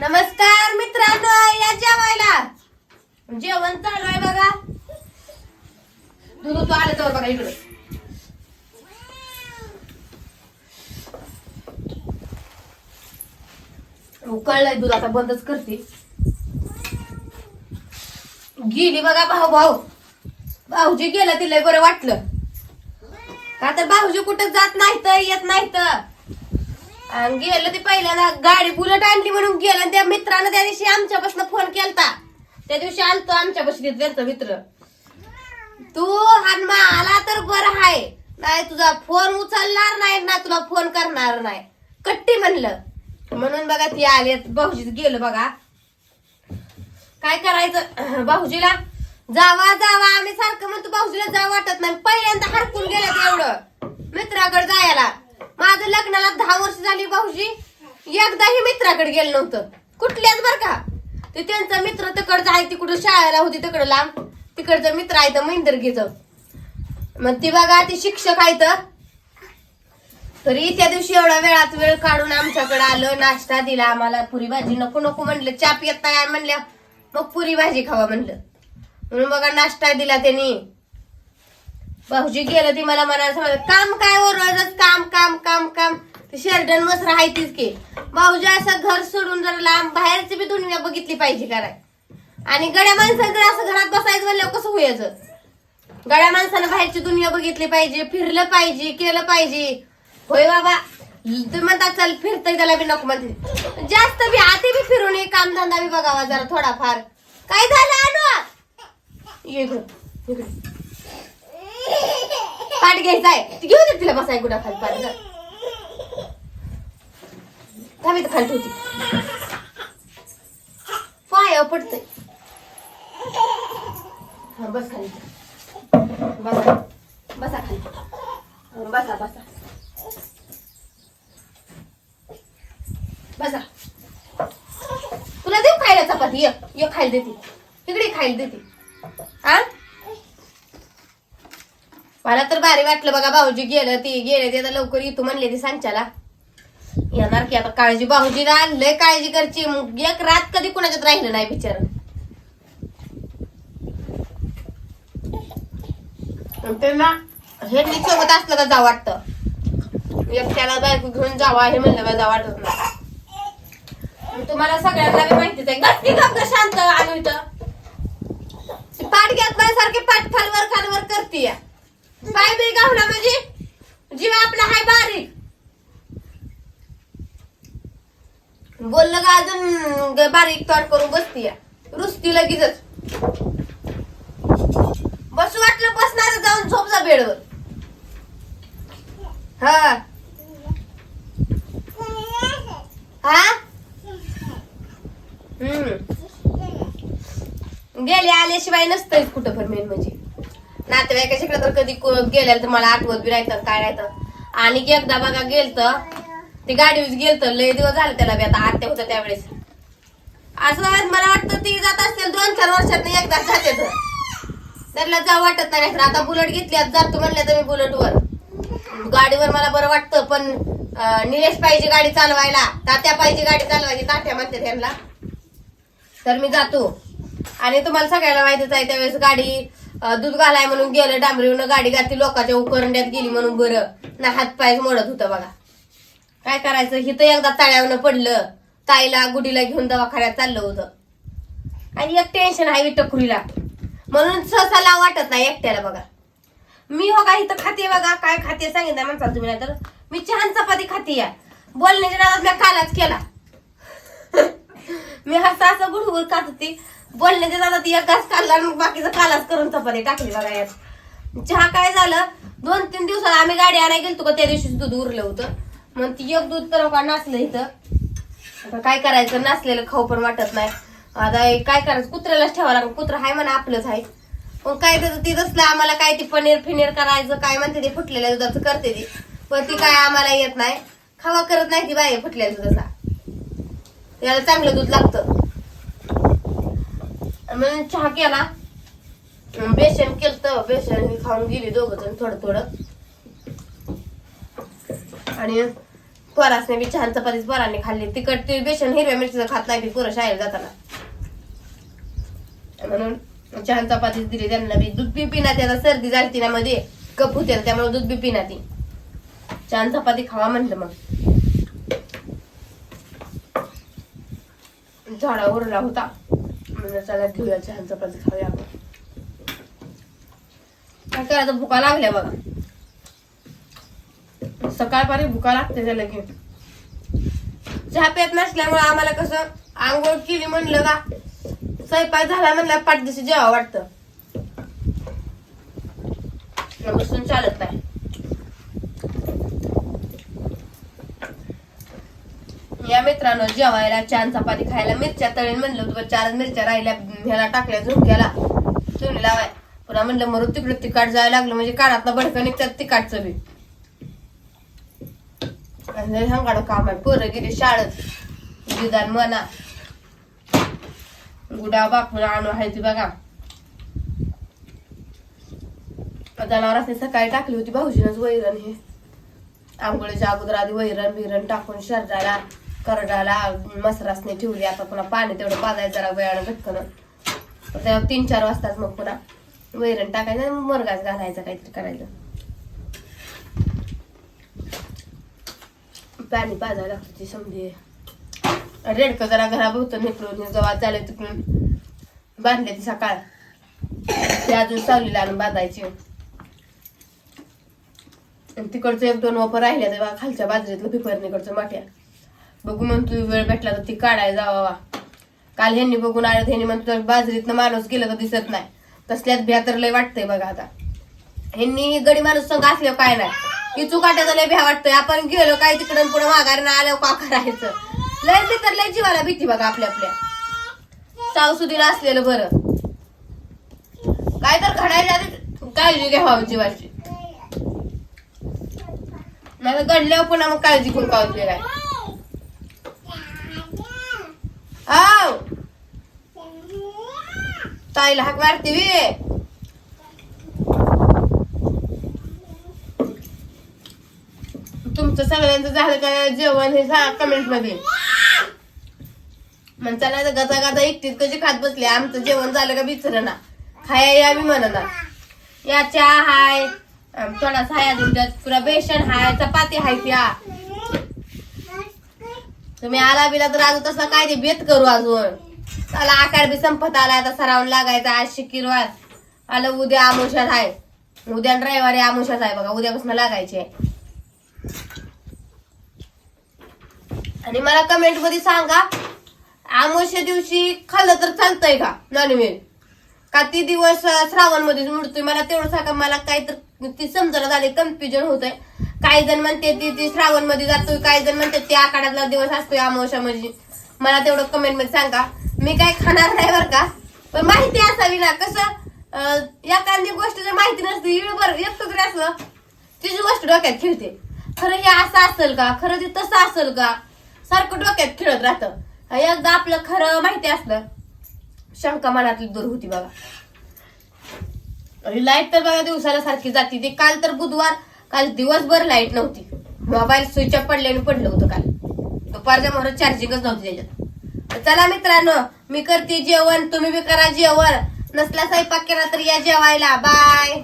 नमस्कार मित्रांनो या जेवायला. जेवण चालू आहे बघा. दुधू तू आलं तर बघा इकडे. उकळलंय दूध आता बंदच करते. गेली बघा भाऊ भाऊ भाऊजी गेलं तिला बरं वाटलं. का तर भाऊजी कुठं जात नाही तर येत नाही तर आणि गेलं ते पहिल्यांदा गाडी बुलेट आणली म्हणून गेलं आणि त्या मित्रानं त्या दिवशी आमच्यापासून फोन केलता. त्या दिवशी आलतो आमच्यापाशी त्यांचा मित्र. तू हनुमा आला तर बरं आहे नाही तुझा फोन उचलणार नाही ना तुला फोन करणार नाही. कट्टी म्हणलं. म्हणून बघा ती आली. भाऊजीत गेलं बघा. काय करायचं? भाऊजीला जावा जावा. आम्ही सारखं म्हणतो भाऊजीला जा वाटत नाही. पहिल्यांदा हरकून गेलं एवढं. मित्राकडे जायला. माझं लग्नाला दहा वर्ष झाली भाऊजी. एकदाही मित्राकडे गेलं नव्हतं. कुठल्याच बर का. ते त्यांचा मित्र तिकडचं आहे तिकडं शाळेला होती तिकडं लांब. तिकडचं मित्र आहे तर महिंदर घेत मग ती बघा ती शिक्षक आहे तर. तरी त्या दिवशी एवढा वेळात वेळ काढून आमच्याकडे आलं नाश्ता दिला आम्हाला. पुरी भाजी नको नको म्हणलं. चाप येत नाही म्हणल्या. मग पुरी भाजी खावा म्हणलं. म्हणून बघा नाश्ता दिला त्यांनी. भाऊजी गेलं ती मला म्हणायचं काम काय हो रोजच? काम काम काम काम. शेरडन मस्त राहायचीच की. भाऊजी असं घर सोडून जर लांब बाहेरची बी दुनिया बघितली पाहिजे कराय आणि गड्या माणसानं जर असं घरात बसायचं म्हणल्यावर कसं होयाचं गड्या माणसानं बाहेरची दुनिया बघितली पाहिजे फिरलं पाहिजे केलं पाहिजे. होय बाबा. तुम्ही म्हणता चल फिरतय त्याला बी नको म्हणते. जास्त बी आधी बी फिरून ये कामधंदा बी बघावा जरा थोडाफार. काय झालं आणू ये इकडं, पाठ घ्यायचा आहे. ती घेऊ दे तिला बसाय गुडा खाली पाठ. थांबे तर खाली ठेवती. पाय पडतंय हा बस खाली. बसा. बसा खाली. बसा बसा. बसा. तुला देऊ खायला चपाती? ये ये खायला देते. इकडे खायला देते. हा? मला तर भारी वाटलं बघा भाऊजी गेलं ती गेले ते आता लवकर येतो म्हणले ती सांच्याला. येणार की आता काळजी भाऊजीला लय काळजी करची. मग एक रात कधी कुणाच्यात राहिलं नाही बिचार. ते हे सोबत असलं का जा वाटतं. एकट्याला बायको घेऊन जावा हे म्हणलं का जा वाटत नाही. मग तुम्हाला सगळ्यांना माहितीच आहे. गप्पी शांत आम्ही इथं. ती पाठ घेत नाही सारखे पाठ खालवर खालवर करते पाय बी गावला म्हणजे जीव आपला हाय बारीक. बोललं का अजून बारीक तोंड करून बसती रुसती लगेचच. बसू वाटलं बसणार जाऊन झोप जा बेडवर. हा. हा? हम्म. गेले आल्याशिवाय नसतंय कुठं पण मेन म्हणजे. नातेवाईकाच्याकडे तर कधी को- तर मला आठवत बी राहतं काय राहतं. आणि एकदा बघा गेलत ती गाडीवर गेलत लय दिवस झाले त्याला बी आता आत्या होतं त्यावेळेस. असं मला वाटतं ती जात असतील दोन चार वर्षात एकदा जाते तर. त्यांना जा वाटत नाही तर आता बुलेट घेतली जातो म्हणलं तर मी बुलेटवर. गाडीवर मला बरं वाटतं पण निलेश पाहिजे गाडी चालवायला. तात्या पाहिजे गाडी चालवायची तात्या म्हणते त्यांना तर मी जातो. आणि तुम्हाला सगळ्याला माहितीच आहे त्यावेळेस गाडी दूध घालाय म्हणून गेलं डांबरीवनं गाडी घातली लोकांच्या उकरंड्यात गेली म्हणून बरं. ना हात पाय मोडत होतं बघा. काय करायचं? हिथं एकदा तळ्यावनं पडलं ताईला गुडीला घेऊन दवाखान्यात चाललं होतं. आणि एक टेन्शन आहे विटखुरीला म्हणून सहसा लाव वाटत नाही एकट्याला बघा. मी हो का इथं खाते बघा? काय खाते सांगितलं माणसाला तुम्ही नाही तर मी छान चपाती खाते या बोलण्याच्या नादात मी कालाच केला. मी असं असं गुडगुड खात होती. बोलण्याच्या नादात ती एकाच खाल्ला मग बाकीचं कालाच करून चपाती टाकली बघा यात. चहा काय झालं? दोन तीन दिवसात आम्ही गाडी आणायला गेलतो का त्या दिवशी दूध उरलं होतं. मग ती एक दूध तर का नाचलं इथं. आता काय करायचं? नाचलेलं खाऊ पण वाटत नाही. आता काय करायचं? कुत्र्यालाच ठेवावं लागेल. कुत्रा हाय म्हणा आपलंच आहे पण काय त्याचं ती तसलं आम्हाला काय ती पनीर फिनीर करायचं काय म्हणते ते फुटलेल्या दुधाचं करते ती. पण ती काय आम्हाला येत नाही. खावा करत नाही ती बाई फुटलेल्या दुधाचा त्याला चांगलं दूध लागतं. म्हणून चहा केला. बेसन केलं बेसन खाऊन गेली दोघ जण थोडं थोडं. आणि पोरासने बी छान चपातीच पोरांनी खाल्ली. तिखट ते बेसन हिरव्या मिरचीचं खात नाही ती पोरं शाळेत जाताना. म्हणून छान चपातीच दिली त्यांना बी. दूध बी पिना त्याला सर्दी झाली ना मध्ये. कप होते त्यामुळे दूध बी पिना ती. छान चपाती खावा म्हणलं मग. झाडा उरला होता. म्हणलं चला घेऊया छान चपाती खाऊया आपण काय भुका लागल्या बघा. सकाळपारी भुका लागते त्याला घेऊन. चहा पेत नसल्यामुळे आम्हाला कसं आंघोळ केली म्हणलं का? स्वयंपाक झाला म्हणला पाठदिशी जेवा वाटतं. वाटत बसून चालत नाही. या मित्रांनो जेवायला छान चपाती खायला मिरच्या तळीन म्हणलं तुला चार मिरच्या राहिल्या ह्याला टाकल्या झुंक्याला तुम्ही लावाय. पुन्हा म्हणलं मरून तिकडे तिकाट जायला लागलं म्हणजे कानातलं भडकण निघतात तिकाटचं बी. सांगाडं काम आहे. पोरं गेली शाळेत. निदान म्हणा. गुडा बापून आणू आहे ती बघा. जनावरांनी सकाळी टाकली होती भाऊजीनच वैरण हे. आंघोळीच्या अगोदर आधी वैरण बिरण टाकून शरीराला करडाला मसरासने ठेवली. आता पुन्हा पाणी तेवढं पाजायचं जरा वेळानं घटकन त्याला तीन चार वाजताच मग पुन्हा वैरण टाकायचं मरगाच घालायचं काहीतरी करायचं. पाणी पाजायला लागतं ती समजे. रेडकं जरा घराभोवत निकडून जेव्हा झाले तिकडून बांधले ती सकाळ. ते अजून सावलीला आणून बांधायची. आणि तिकडचं एक दोन वापर राहिल्या तेव्हा खालच्या बाजरीतलं पिपरणीकडचं माट्या. बघू म्हणतो वेळ भेटला तर ती काढायला जावा. काल ह्यांनी बघून आलं ह्यांनी म्हणतो बाजरीतनं माणूस गेलं तर दिसत नाही. तसल्यात भ्या तर लय वाटतंय बघा आता. ह्यांनी गडी माणूस संघ असल्यावर काय नाही. की चुकाट्याचा लय भ्या वाटतंय. आपण गेलो काय तिकडून पुढे माघारी ना आल्यावर का करायचं? लय ते तर लय जीवाला भीती बघा आपल्या आपल्या सावसुदीला असलेलं बरं. काय तर घडायला काळजी घ्यावा जीवाची नाही तर घडल्यावर पुन्हा मग काळजी करून पावते काय? आव ताईला हाक मारते तुमचं सगळ्यांचं झालं का जेवण हे सांगा कमेंटमध्ये म्हणता नाही तर गजा गजा एकटीच कशी खात बसले? आमचं जेवण झालं का विचार ना खाया यावी म्हणा या चहा हाय. अं, थोडासा हाय अजून त्यात पुरा बेसन हाय चपाती हाय त्या. तुम्ही आला बिला तर अजून तसला काय ते बेत करू अजून. चला आकार बी संपत आला आता सरावून लागायचा आज शिकिरवार. आलं उद्या आमुषात आहे उद्या रविवारी आमुषात आहे बघा उद्यापासून लागायचे. आणि मला कमेंटमध्ये सांगा आमोशा दिवशी खाल्लं तर चालतंय का? नॉनव्हेज का ती दिवस श्रावण मध्येच मिळतोय मला तेवढं सांगा मला काही तर ती समजायला झाली कन्फ्युजन होत आहे काही जण म्हणते ती ती श्रावणमध्ये जातोय काही जण म्हणते ते आखाड्यातला दिवस असतोय अमावश्या म्हणजे. मला तेवढं कमेंटमध्ये सांगा. मी काय खाणार नाही बरं का? पण माहिती असावी ना कसं एखादी गोष्ट जर माहिती नसते इकडं बरं एकटं तरी असलं तिची गोष्ट डोक्यात खेळते. खरं हे असं असेल का? खरं ते तसं असेल का? सारखं डोक्यात खेळत राहतं. एकदा आपलं खरं माहिती असलं शंका मनातली दूर होती बघा. लाइट तर बघा दिवसाला सारखी जाते. ते काल तर बुधवार काल दिवसभर लाइट नव्हती. मोबाईल स्विच ऑफ पडल्याने पडलं होतं काल. दुपारच्या मोहर चार्जिंगच नव्हती त्याच्यात. चला मित्रांनो मी करते जेवण तुम्ही बी करा जेवण. नसला स्वयंपाक केला तर या जेवायला. बाय